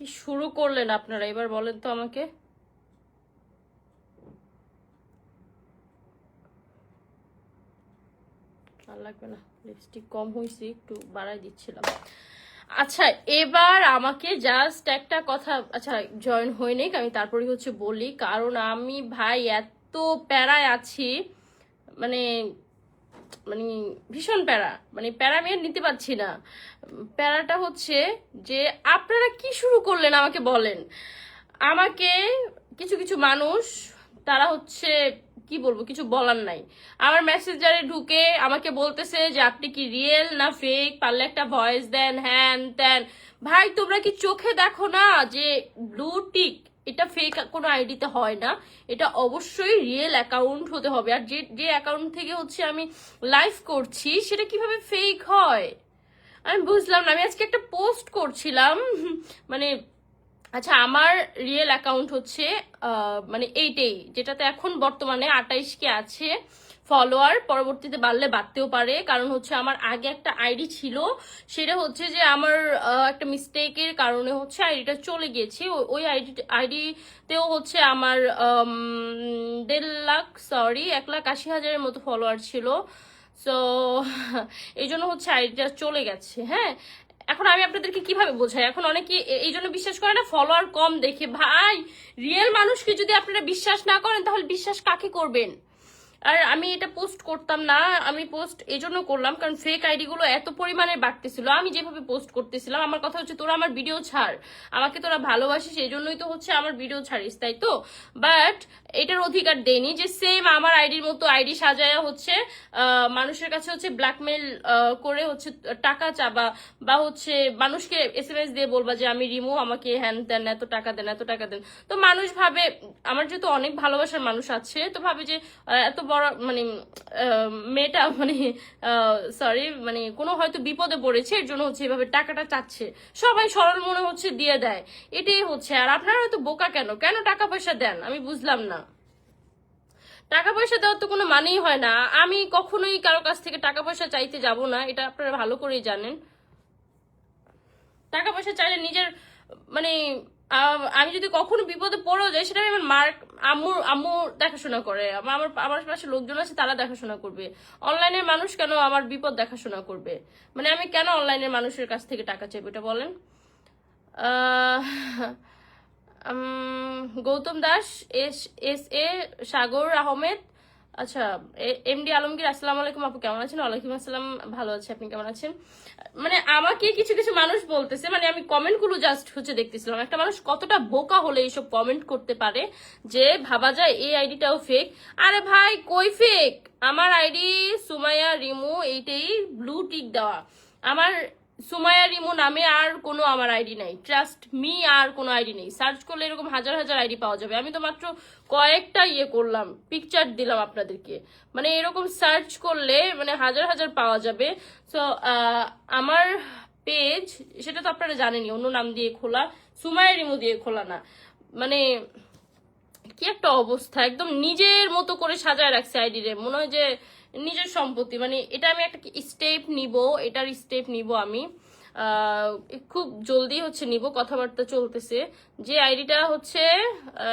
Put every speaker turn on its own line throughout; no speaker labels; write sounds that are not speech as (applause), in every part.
কি শুরু করলেন আপনারা? এবার বলেন তো আমাকে। আর লাগবে না লিপস্টিক কম হয়েছে, একটু বাড়াই দিচ্ছিলাম। আচ্ছা এবার আমাকে জাস্ট একটা কথা আচ্ছা জয়েন হয়নি আমি তারপরে হচ্ছে বলি। কারণ আমি ভাই এত প্যারায় আছি মানে মানে ভীষণ প্যারা। মানে প্যারা আমি নিতে পারছি না। প্যারাটা হচ্ছে যে আপনারা কি শুরু করলেন আমাকে বলেন। আমাকে কিছু কিছু মানুষ, তারা হচ্ছে কি বলব, কিছু বলার নাই। আমার মেসেঞ্জারে ঢুকে আমাকে বলতেছে যে, আপনি কি রিয়েল না ফেক পারলে একটা ভয়েস দেন, হ্যান ত্যান। ভাই, তোমরা কি চোখে দেখো না যে ব্লু টিক এটা ফেক কোনো আইডিতে হয় না। এটা অবশ্যই রিয়েল অ্যাকাউন্ট হতে হবে। আর যে যে অ্যাকাউন্ট থেকে হচ্ছে আমি লাইভ করছি, সেটা কীভাবে ফেক হয়? আমি বুঝলাম না। আমি আজকে একটা পোস্ট করছিলাম মানে আচ্ছা আমার রিয়েল অ্যাকাউন্ট হচ্ছে মানে এইটেই যেটাতে এখন বর্তমানে আটাইশ কে আছে। ফলোয়ার পরবর্তীতে বাড়লে বাড়তেও পারে। কারণ হচ্ছে আমার আগে একটা আইডি ছিল, সেটা হচ্ছে যে আমার একটা মিস্টেকের কারণে হচ্ছে আইডিটা চলে গিয়েছে। ওই আইডি আইডিতেও হচ্ছে আমার দেড় লাখ সরি এক লাখ আশি হাজারের মতো ফলোয়ার ছিল। সো এই জন্য হচ্ছে আইডিটা চলে গেছে হ্যাঁ? এখন আমি আপনাদেরকে কীভাবে বোঝাই? এখন অনেকে এই জন্য বিশ্বাস করে না ফলোয়ার কম দেখে। ভাই রিয়েল মানুষকে যদি আপনারা বিশ্বাস না করেন, তাহলে বিশ্বাস কাকে করবেন? আর আমি এটা পোস্ট করতাম না, আমি পোস্ট এই জন্য করলাম কারণ ফেক আইডি গুলো এত পরিমাণে বাড়তেছিল। আমি যেভাবে পোস্ট করতেছিলাম, আমার কথা হচ্ছে তোরা আমার ভিডিও ছাড়। আমাকে তোরা ভালোবাসিস এই জন্যই তো হচ্ছে আমার ভিডিও ছাড়িস, তাই তো? বাট এটার অধিকার দেয়নি যে সেম আমার আইডির মতো আইডি সাজায়া হচ্ছে মানুষের কাছে হচ্ছে ব্ল্যাকমেল করে হচ্ছে টাকা চাবা বা হচ্ছে মানুষকে এস এম এস দিয়ে বলবা যে আমি রিমু আমাকে হ্যান দেন এত টাকা দেন, এত টাকা দেন। তো মানুষ ভাবে, আমার যেহেতু অনেক ভালোবাসার মানুষ আছে, তো ভাবে যে এত বড় মানে মেয়েটা মানে সরি মানে কোনো হয়তো বিপদে পড়েছে, এর জন্য হচ্ছে এভাবে টাকাটা চাচ্ছে। সবাই সরল মনে হচ্ছে দিয়ে দেয়। এটাই হচ্ছে। আর আপনারা হয়তো বোকা কেন? কেন টাকা পয়সা দেন? আমি বুঝলাম না। টাকা পয়সা দেওয়ার তো কোনো মানেই হয় না। আমি কখনোই কারও কাছ থেকে টাকা পয়সা চাইতে যাব না। এটা আপনারা ভালো করেই জানেন। টাকা পয়সা চাইলে নিজের মানে আমি যদি কখনো বিপদে পড়েও যাই, সেটা আমি আমার মার, আম্মুর আম্মু দেখাশোনা করে। আমার আমার পাশে লোকজন আছে, তারা দেখাশোনা করবে। অনলাইনের মানুষ কেন আমার বিপদ দেখাশোনা করবে? মানে আমি কেন অনলাইনের মানুষের কাছ থেকে টাকা চাইব, এটা বলেন। Gautam Das, S S A Sagar Ahmed আচ্ছা এমডি আলমগীর, আসসালামু আলাইকুম আপু, কেমন আছেন? ওয়ালাইকুম আসসালাম, ভালো আছি, আপনি কেমন আছেন? মানে আমাকে কিছু কিছু মানুষ বলতেছে মানে আমি কমেন্টগুলো জাস্ট হচ্ছে দেখতেছিলাম, একটা মানুষ কতটা বোকা হলে এইসব কমেন্ট করতে পারে যে ভাবা যায় এই আইডিটাও ফেক আরে ভাই, কই ফেক আমার আইডি সুমাইয়া, রিমু, এইটাই ব্লু টিক দেওয়া। আমার সুমাইয়া রিমু নামে আর কোনো আমার আইডি নাই। ট্রাস্ট মি আর কোনো আইডি নেই। সার্চ করলে এরকম হাজার হাজার আইডি পাওয়া যাবে। আমি তো মাত্র কয়েকটা ইয়ে করলাম পিকচার দিলাম আপনাদেরকে। মানে এরকম সার্চ করলে মানে হাজার হাজার পাওয়া যাবে। সো আমার পেজ সেটা তো আপনারা জানেনই, অন্য নাম দিয়ে খোলা, সুমাইয়া রিমু দিয়ে খোলা না। মানে কি একটা অবস্থা, একদম নিজের মতো করে সাজায় রাখছে আইডি রে। মনে হয় যে নিজের সম্পত্তি মানে এটা আমি একটা স্টেপ নিব, এটার স্টেপ নিব আমি। খুব জলদি হচ্ছে নিব, কথাবার্তা চলতেছে। যে আইডিটা হচ্ছে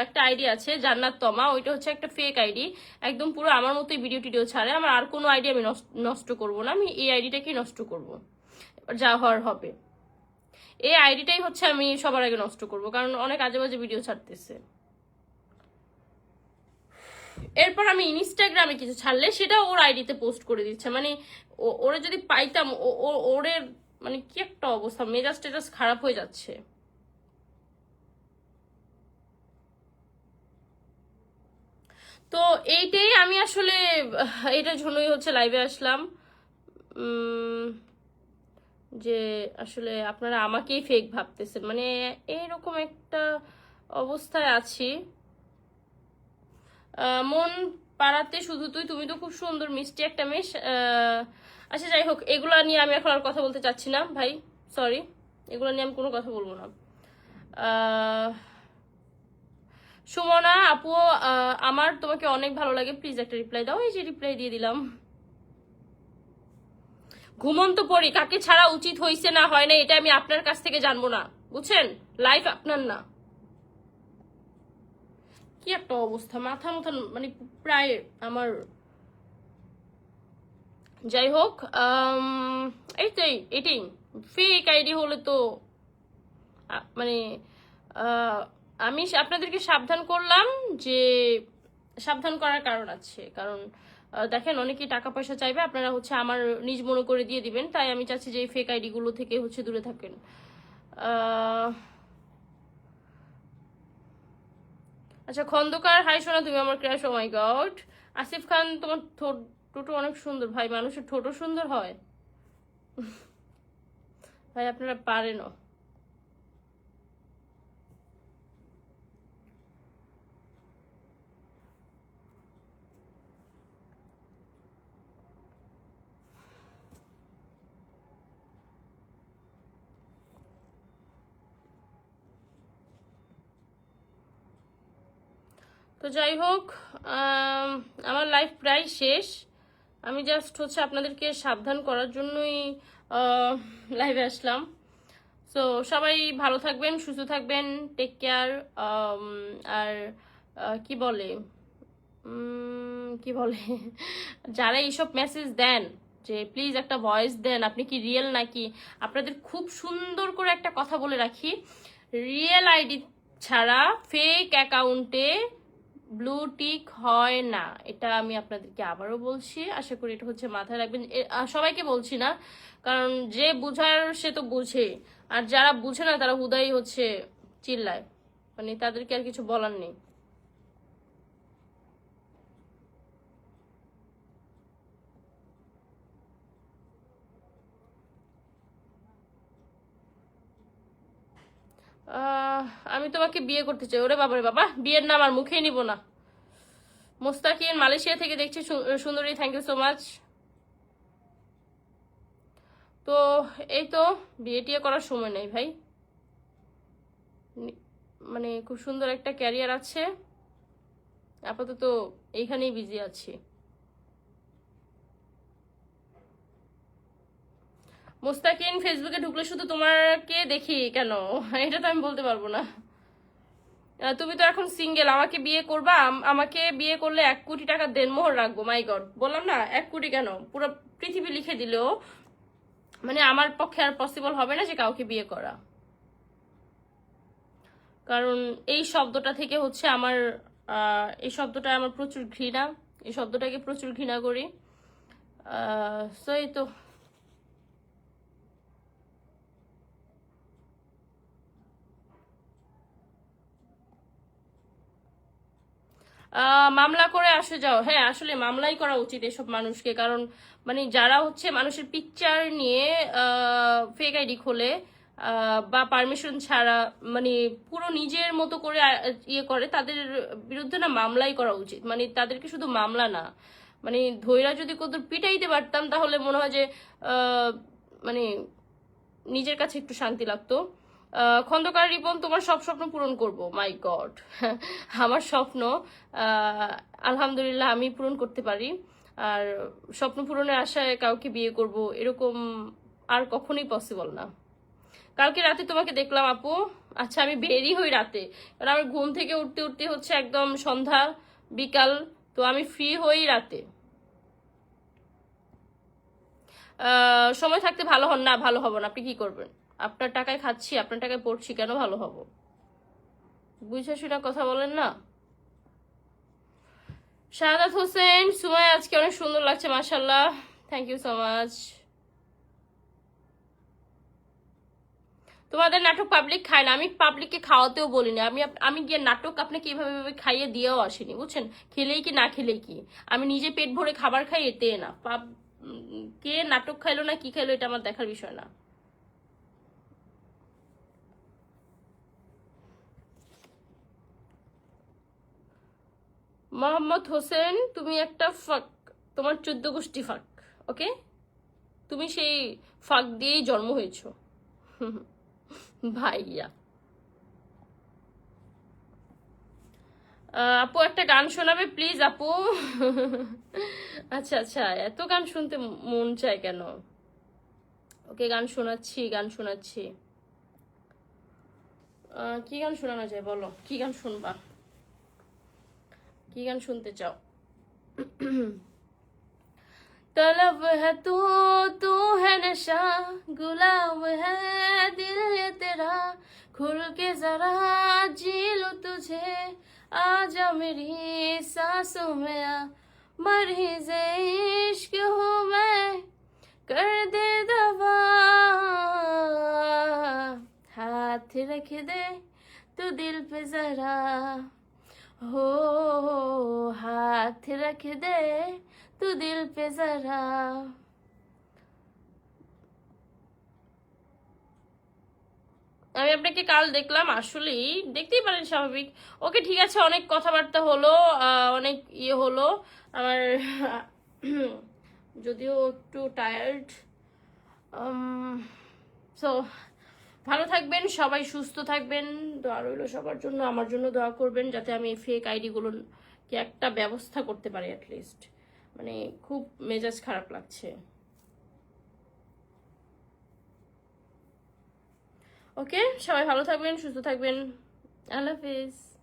একটা আইডি আছে, জান্নাত তমা, ওইটা হচ্ছে একটা ফেক আইডি। একদম পুরো আমার মতোই ভিডিও টিডিও ছাড়ে, আমার আর কোনো আইডি আমি নষ্ট- করব না, আমি এই আইডিটাকেই নষ্ট করব, যা হওয়ার হবে। এই আইডিটাই হচ্ছে আমি সবার আগে নষ্ট করব, কারণ অনেক আজে বাজে ভিডিও ছাড়তেছে। এরপর আমি ইনস্টাগ্রামে কিছু ছাড়লে সেটা ওর আইডিতে পোস্ট করে দিচ্ছে। মানে ওরে যদি পাইতাম, ও- ও- ওরে মানে কি একটা অবস্থা, মেজাজ টেজাজ খারাপ হয়ে যাচ্ছে। তো এইটাই আমি আসলে, এটার জন্যই হচ্ছে লাইভে আসলাম। যে আসলে আপনারা আমাকেই ফেক ভাবতেছেন। মানে এইরকম একটা অবস্থায় আছি। মন পাড়াতে শুধু তুই, তুমি তো খুব সুন্দর, মিষ্টি একটা মেশ। আচ্ছা যাই হোক, এগুলো নিয়ে আমি এখন আর কথা বলতে চাচ্ছি না, ভাই সরি এগুলো নিয়ে আমি কোনো কথা বলব না। সুমনা, আপু আমার তোমাকে অনেক ভালো লাগে। প্লিজ একটা রিপ্লাই দাও, এই যে রিপ্লাই দিয়ে দিলাম। ঘুমন্ত পড়ি কাকে ছাড়া উচিত হয়েছে না হয় না এটা আমি আপনার কাছ থেকে জানব না, বুঝছেন? লাইফ আপনার না। কি একটা অবস্থা? মাথা মাথা মানে প্রায় আমার যাই হোক এইটাই এটাই। ফেক আইডি হলে তো মানে আমি আপনাদেরকে সাবধান করলাম যে, সাবধান করার কারণ আছে। কারণ দেখেন, অনেকেই টাকা পয়সা চাইবে, আপনারা হচ্ছে আমার নিজ মনে করে দিয়ে দিবেন। তাই আমি চাচ্ছি যে এই ফেক আইডি গুলো থেকে হচ্ছে দূরে থাকেন। আচ্ছা খন্দকার, হাই সোনা, তুমি আমার crush oh my god Asif Khan, তোমার ঠোঁট টোটো অনেক সুন্দর। ভাই, মানুষের ঠোঁটও সুন্দর হয়। ভাই, আপনারা পারেনও। তো যাই হোক আমার লাইফ প্রায় শেষ। আমি জাস্ট হচ্ছে আপনাদেরকে সাবধান করার জন্যই লাইভে আসলাম। সো সবাই ভালো থাকবেন, সুস্থ থাকবেন টেক কেয়ার আর কি বলে? কি বলে? (laughs) যারা এইসব মেসেজ দেন, যে প্লিজ একটা ভয়েস দেন, আপনি কি রিয়েল নাকি? আপনাদের খুব সুন্দর করে একটা কথা বলে রাখি। রিয়েল আইডি ছাড়া ফেক অ্যাকাউন্টে ব্লু টিক হয় না। এটা আমি আপনাদেরকে আবারও বলছি। আশা করি এটা হচ্ছে মাথায় রাখবেন। সবাইকে বলছি না, কারণ যে বুঝার সে তো বুঝে আর যারা বুঝে না, তারা হুদাই হচ্ছে, চিল্লায়। মানে তাদেরকে আর কিছু বলার নেই। আমি তোমাকে বিয়ে করতে চাই। ওরে বাবারে বাবা, বিয়ের নাম আর মুখেই নিব না। মোস্তাকিন, মালয়েশিয়া থেকে দেখছি সুন্দরী থ্যাংক ইউ সো মাচ তো, এই তো, বিয়ে টিয়ে করার সময় নেই ভাই। মানে খুব সুন্দর একটা ক্যারিয়ার আছে। আপাতত এইখানেই বিজি আছি। মোস্তাকিন ফেসবুকে ঢুকলে শুধু তোমাকে দেখি কেন? এটা তো আমি বলতে পারব না। তুমি তো এখন সিঙ্গেল আমাকে বিয়ে করবা, আম- আমাকে বিয়ে করলে এক কোটি টাকা দেনমোহর রাখব মাই গড বললাম না, এক কোটি কেন? পুরো পৃথিবী লিখে দিলেও মানে আমার পক্ষে আর পসিবল হবে না যে কাউকে বিয়ে করা। কারণ এই শব্দটা থেকে হচ্ছে আমার এই শব্দটা আমার প্রচুর ঘৃণা, এই শব্দটাকে প্রচুর ঘৃণা করি। সো এই তো। মামলা করে আসে যাও। হ্যাঁ আসলে মামলাই করা উচিত এসব মানুষকে। কারণ মানে যারা হচ্ছে মানুষের পিকচার নিয়ে ফেক আইডি খোলে বা পারমিশন ছাড়া মানে পুরো নিজের মতো করে ইয়ে করে, তাদের বিরুদ্ধে না মামলাই করা উচিত। মানে তাদেরকে শুধু মামলা না। মানে ধৈরা যদি কত পিটাইতে পারতাম, তাহলে মনে হয় যে মানে নিজের কাছে একটু শান্তি লাগতো। খন্দকার রিপন, তোমার সব স্বপ্ন পূরণ করব। মাই গড (laughs) আমার স্বপ্ন আলহামদুলিল্লাহ আমি পূরণ করতে পারি। আর স্বপ্ন পূরণের আশায় কাউকে বিয়ে করব এরকম আর কখনোই পসিবল না। কালকে রাতে তোমাকে দেখলাম আপু। আচ্ছা আমি বেরি হই রাতে। কারণ আমার ঘুম থেকে উঠতে উঠতে হচ্ছে একদম সন্ধ্যা, বিকাল। তো আমি ফ্রি হই রাতে। সময় থাকতে ভালো হন না, ভালো হব না। আপনি কি করবেন? আপনার টাকায় খাচ্ছি, আপনার টাকায় পড়ছি, কেন ভালো হব? বুঝে শুনে কথা বলেন না? শাহাদাত হোসেন সুমাই আজকে অনেক সুন্দর লাগছে মাশাল্লাহ থ্যাংক ইউ সো মাচ তোমাদের নাটক পাবলিক খায় না, আমি পাবলিককে খাওয়াতেও বলিনি। আমি আমি গিয়ে নাটক আপনাকে এইভাবে খাইয়ে দিয়েও আসিনি, বুঝছেন? খেলেই কি, না খেলেই কি? আমি নিজে পেট ভরে খাবার খাই, এতে না। পাব কে নাটক খাইলো না, কি খাইলো, এটা আমার দেখার বিষয় না। মোহাম্মদ হোসেন, তুমি একটা ফাঁক, তোমার চোদ্দ গোষ্ঠী ফাঁক, ওকে? তুমি সেই ফাঁক দিয়েই জন্ম হয়েছো। ভাইয়া। আপু একটা গান শোনাবে, প্লিজ আপু। আচ্ছা আচ্ছা এত গান শুনতে মন চায় কেন? ওকে, গান শোনাচ্ছি গান শোনাচ্ছি। কি গান শোনানো যায় বলো? কি গান শুনবা? কি গান শুনতে চাও तलब है तू तू है नशा गुलाब है दिल ये तेरा खुल के जरा जी लो तुझे आजा मेरी सांसों में आ मरीज इश्क हूँ मैं कर दे दवा हाथ रख दे तू दिल पे जरा हो हाथ रख दे तू दिल पे जरा আমি আপনাকে কাল দেখলাম আসলেই দেখতেই পারেন স্বাভাবিক ওকে ঠিক আছে অনেক কথাবার্তা হলো আহ, অনেক ইয়ে হলো আমার যদিও একটু টায়ার্ড সো ভালো থাকবেন, সবাই সুস্থ থাকবেন। দোয়া রইল সবার জন্য, আমার জন্য দোয়া করবেন যাতে আমি ফেক আইডিগুলো কি একটা ব্যবস্থা করতে পারি অ্যাটলিস্ট মানে খুব মেজাজ খারাপ লাগছে। ওকে সবাই ভালো থাকবেন, সুস্থ থাকবেন। আল্লাহ হাফিজ।